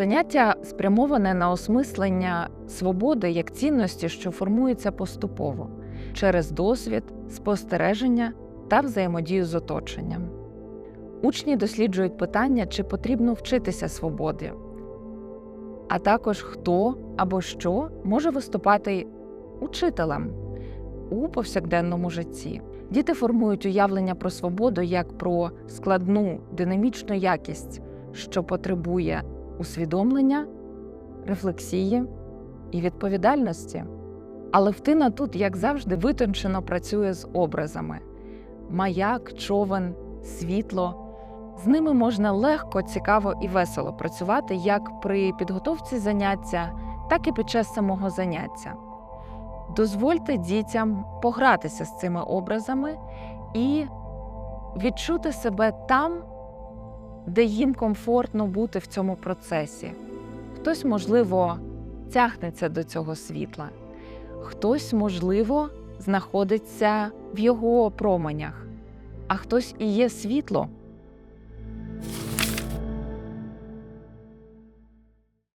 Заняття спрямоване на осмислення свободи як цінності, що формується поступово через досвід, спостереження та взаємодію з оточенням. Учні досліджують питання, чи потрібно вчитися свободі, а також хто або що може виступати учителем у повсякденному житті. Діти формують уявлення про свободу як про складну динамічну якість, що потребує усвідомлення, рефлексії і відповідальності. Але втина тут, як завжди, витончено працює з образами: маяк, човен, світло. З ними можна легко, цікаво і весело працювати як при підготовці заняття, так і під час самого заняття. Дозвольте дітям погратися з цими образами і відчути себе там, де їм комфортно бути в цьому процесі. Хтось, можливо, тягнеться до цього світла, хтось, можливо, знаходиться в його променях, а хтось і є світло